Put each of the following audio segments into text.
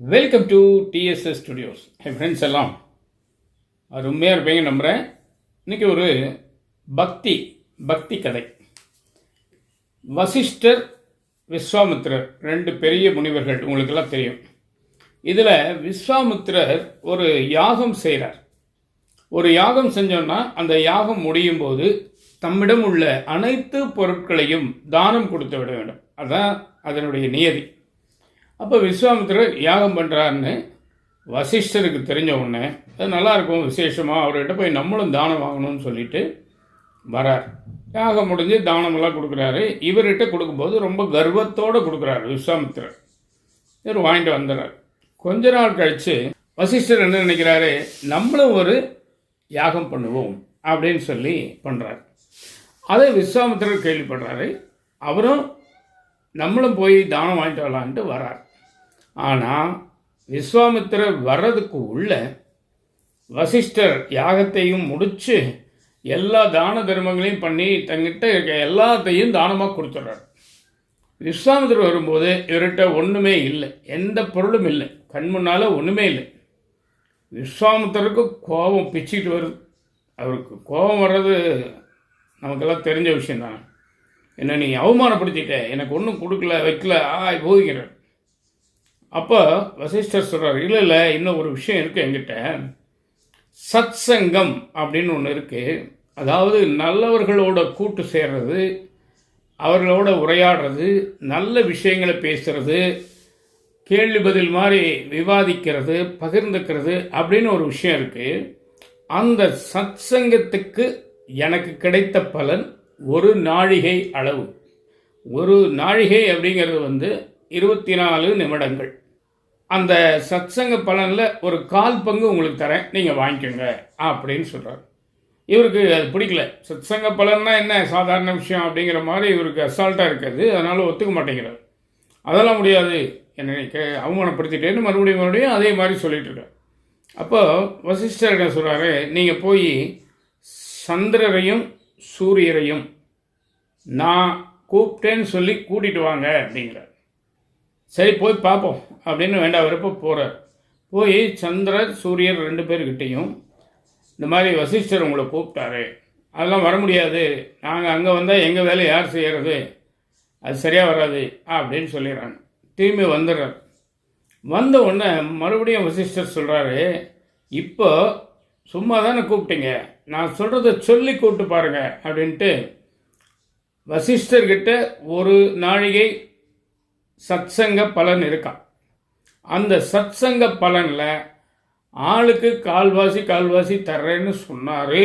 Welcome to TDS studios என் friends எல்லாம் அருமையாக இருப்பீங்க நம்புகிறேன் இன்னைக்கு ஒரு பக்தி பக்தி கதை. வசிஷ்டர் விஸ்வாமித்ரர் ரெண்டு பெரிய முனிவர்கள் உங்களுக்கெல்லாம் தெரியும். இதில் விஸ்வாமித்ரர் ஒரு யாகம் செய்கிறார் ஒரு யாகம் செஞ்சோன்னா அந்த யாகம் முடியும் போது தம்மிடம் உள்ள அனைத்து பொருட்களையும் தானம் கொடுத்து விட வேண்டும். அதுதான் அதனுடைய நியதி. அப்போ விஸ்வாமித்திரர் யாகம் பண்ணுறாருன்னு வசிஷ்டருக்கு தெரிஞ்ச உடனே அது நல்லாயிருக்கும் விசேஷமாக அவர்கிட்ட போய் நம்மளும் தானம் வாங்கணும்னு சொல்லிட்டு வரார். யாகம் முடிஞ்சு தானமெல்லாம் கொடுக்குறாரு. இவர்கிட்ட கொடுக்கும்போது ரொம்ப கர்வத்தோடு கொடுக்குறாரு விஸ்வாமித்திரர். இவர் வாங்கிட்டு வந்துடுறார். கொஞ்ச நாள் கழித்து வசிஷ்டர் என்ன நினைக்கிறாரு? நம்மளும் ஒரு யாகம் பண்ணுவோம் அப்படின்னு சொல்லி பண்ணுறாரு அதை விஸ்வாமித்திரர் கேள்விப்படுறாரு. அவரும் நம்மளும் போய் தானம் வாங்கிட்டு வரலான்ட்டு வரார். ஆனால் விஸ்வாமித்திரர் வர்றதுக்கு உள்ள வசிஷ்டர் யாகத்தையும் முடித்து எல்லா தான தர்மங்களையும் பண்ணி தங்கிட்ட இருக்க எல்லாத்தையும் தானமாக கொடுத்துட்றாரு. விஸ்வாமித்திரர் வரும்போது இவர்கிட்ட ஒன்றுமே இல்லை. எந்த பொருளும் இல்லை. கண் முன்னால் ஒன்றுமே இல்லை. விஸ்வாமித்தருக்கு கோபம் பிச்சுக்கிட்டு வருது. அவருக்கு கோபம் வர்றது நமக்கெல்லாம் தெரிஞ்ச விஷயம் தானே என்னை நீ அவமானப்படுத்திட்ட. எனக்கு ஒன்றும் கொடுக்கல வைக்கல. ஆய் போகிறார் அப்போ வசிஷ்டர் சொல்கிறார் இல்லை இல்லை இன்னும் ஒரு விஷயம் இருக்குது என்கிட்ட. சத் சங்கம் அப்படின்னு ஒன்று இருக்குது அதாவது நல்லவர்களோட கூட்டு சேர்றது அவர்களோட உரையாடுறது நல்ல விஷயங்களை பேசுறது கேள்வி பதில் மாதிரி விவாதிக்கிறது பகிர்ந்துக்கிறது அப்படின்னு ஒரு விஷயம் இருக்குது அந்த சத் சங்கத்துக்கு எனக்கு கிடைத்த பலன் ஒரு நாழிகை அளவு. ஒரு நாழிகை அப்படிங்கிறது வந்து இருபத்தி நாலு நிமிடங்கள். அந்த சத்சங்க பலனில் ஒரு கால் பங்கு உங்களுக்கு தரேன். நீங்கள் வாங்கிக்கோங்க அப்படின்னு சொல்கிறார் இவருக்கு அது பிடிக்கல. சத்சங்க பலன்னா என்ன? சாதாரண விஷயம் அப்படிங்கிற மாதிரி இவருக்கு அசால்ட்டாக இருக்காது. அதனால் ஒத்துக்க மாட்டேங்கிறார். அதெல்லாம் முடியாது. என்னை கே அவமானப்படுத்திட்டேன்னு மறுபடியும் மறுபடியும் அதே மாதிரி சொல்லிட்டு இருக்கார். அப்போ வசிஷ்டர் என்ன சொல்கிறாரு நீங்கள் போய் சந்திரரையும் சூரியரையும் நான் கூப்பிட்டேன்னு சொல்லி கூட்டிகிட்டு வாங்க அப்படிங்கிறார். சரி போய் பார்ப்போம் அப்படின்னு வேண்டாம் வரப்போ போகிறார் போய் சந்திரர் சூரியர் ரெண்டு பேர்கிட்டையும் இந்த மாதிரி வசிஷ்டர் உங்களை கூப்பிட்டாரு. அதெல்லாம் வர முடியாது. நாங்கள் அங்கே வந்தால் எங்கள் வேலை யார் செய்கிறது அது சரியாக வராது அப்படின்னு சொல்லிடுறாங்க. திரும்பி வந்துடுறார். வந்த உடனே மறுபடியும் வசிஷ்டர் சொல்கிறாரு இப்போ சும்மா தானே கூப்பிட்டீங்க. நான் சொல்கிறத சொல்லி கூப்பிட்டு பாருங்கள் அப்படின்ட்டு வசிஷ்டர்கிட்ட ஒரு நாழிகை சத்சங்க பலன் இருக்கான் அந்த சத்சங்க பலனில் ஆளுக்கு கால்வாசி கால்வாசி தர்றேன்னு சொன்னார்.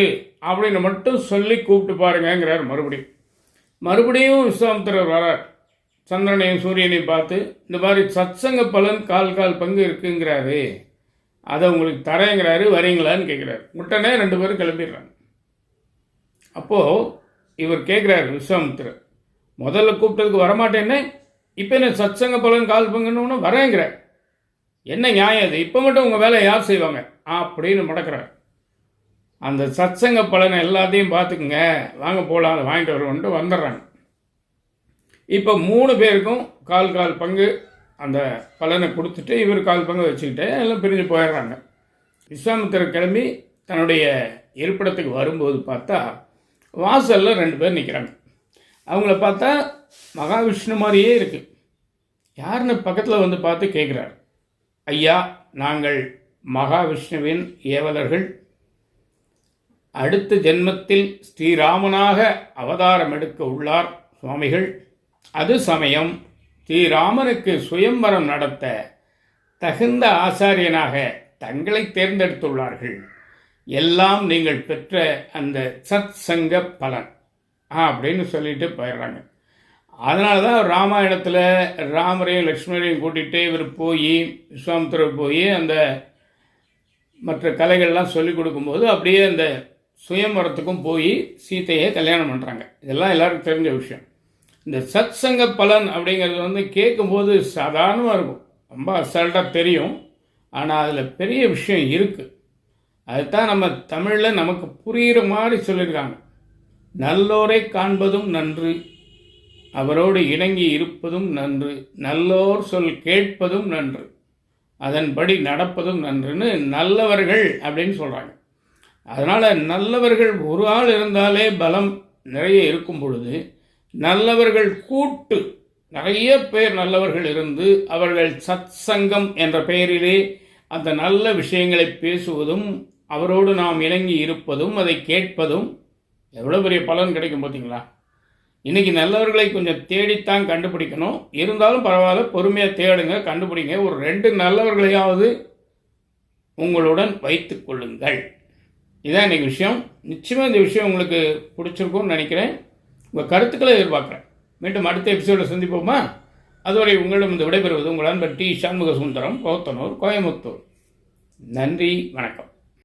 அப்படின்னு மட்டும் சொல்லி கூப்பிட்டு பாருங்கிறார் மறுபடியும். மறுபடியும் விஸ்வாமித்திரர் வரார். சந்திரனையும் சூரியனையும் பார்த்து இந்த மாதிரி சத்சங்க பலன் கால் கால் பங்கு இருக்குங்கிறாரு. அதை உங்களுக்கு தரேங்கிறாரு வரீங்களான்னு கேட்குறாரு உடனே ரெண்டு பேரும் கிளம்பிடுறாங்க. அப்போது இவர் கேட்குறாரு விஸ்வாமித்திரர் முதல்ல கூப்பிட்டதுக்கு வரமாட்டேன்னு? இப்போ என்ன சத்சங்க பலன் கால் பங்குன்னு வரேங்கிற. என்ன நியாயம் அது இப்போ மட்டும் உங்கள் வேலை யார் செய்வாங்க? அப்படின்னு மடக்கிறார். அந்த சத்சங்க பலனை எல்லாத்தையும் பார்த்துக்குங்க. வாங்க போகலாம் அதை வாங்கிட்டு வருவோன்ட்டு வந்துடுறாங்க. இப்போ மூணு பேருக்கும் கால் கால் பங்கு அந்த பலனை கொடுத்துட்டு இவர் கால் பங்கு வச்சுக்கிட்டு எல்லாம் பிரிஞ்சு போயிடுறாங்க. விஸ்வாமித்திர கிளம்பி தன்னுடைய இருப்பிடத்துக்கு வரும்போது பார்த்தா வாசலில் ரெண்டு பேர் நிற்கிறாங்க அவங்கள பார்த்தா மகாவிஷ்ணு மாதிரியே இருக்கு. யாருன்னு பக்கத்தில் வந்து பார்த்து கேட்குறார் ஐயா நாங்கள் மகாவிஷ்ணுவின் ஏவலர்கள். அடுத்த ஜென்மத்தில் ஸ்ரீராமனாக அவதாரம் எடுக்க உள்ளார் சுவாமிகள். அது சமயம் ஸ்ரீராமனுக்கு சுயம்பரம் நடத்த தகுந்த ஆசாரியனாக தங்களை தேர்ந்தெடுத்துள்ளார்கள். எல்லாம் நீங்கள் பெற்ற அந்த சத் சங்க பலன். அப்படின்னு சொல்லிட்டு போயிடுறாங்க. அதனால தான் ராமாயணத்தில் ராமரையும் லக்ஷ்மணரையும் கூட்டிகிட்டு இவர் போய் விஸ்வாமித்திரர் போய் அந்த மற்ற கலைகள்லாம் சொல்லி கொடுக்கும்போது அப்படியே அந்த சுயம்பரத்துக்கும் போய் சீத்தையை கல்யாணம் பண்ணுறாங்க இதெல்லாம் எல்லாருக்கும் தெரிஞ்ச விஷயம். இந்த சத் சங்க பலன் அப்படிங்கிறது வந்து கேட்கும்போது சாதாரணமாக இருக்கும். ரொம்ப அசால்ட்டாக தெரியும். ஆனால் அதில் பெரிய விஷயம் இருக்குது அதுதான் நம்ம தமிழில் நமக்கு புரிகிற மாதிரி சொல்லியிருக்காங்க. நல்லோரை காண்பதும் நன்று அவரோடு இணங்கி இருப்பதும் நன்று நல்லோர் சொல் கேட்பதும் நன்று அதன்படி நடப்பதும் நன்றுன்னு நல்லவர்கள் அப்படின்னு சொல்கிறாங்க அதனால் நல்லவர்கள் ஒரு ஆள் இருந்தாலே பலம் நிறைய இருக்கும் பொழுது நல்லவர்கள் கூட்டு நிறைய பேர் நல்லவர்கள் இருந்து அவர்கள் சத் சங்கம் என்ற பெயரிலே அந்த நல்ல விஷயங்களை பேசுவதும் அவரோடு நாம் இணங்கி இருப்பதும் அதை கேட்பதும் எவ்வளோ பெரிய பலன் கிடைக்கும் பார்த்தீங்களா இன்னைக்கு நல்லவர்களை கொஞ்சம் தேடித்தான் கண்டுபிடிக்கணும். இருந்தாலும் பரவாயில்ல பொறுமையாக தேடுங்க கண்டுபிடிங்க. ஒரு ரெண்டு நல்லவர்களையாவது உங்களுடன் வைத்து கொள்ளுங்கள். இதான் இன்றைக்கி விஷயம். நிச்சயமாக இந்த விஷயம் உங்களுக்கு பிடிச்சிருக்கும்னு நினைக்கிறேன். உங்கள் கருத்துக்களை எதிர்பார்க்குறேன். மீண்டும் அடுத்த எபிசோட சந்திப்போமா? அதுவரை உங்களிடம் இந்த விடைபெறுவது உங்கள் அன்பர் டி. சண்முக சுந்தரம் கோத்தனூர் கோயமுத்தூர் நன்றி வணக்கம்.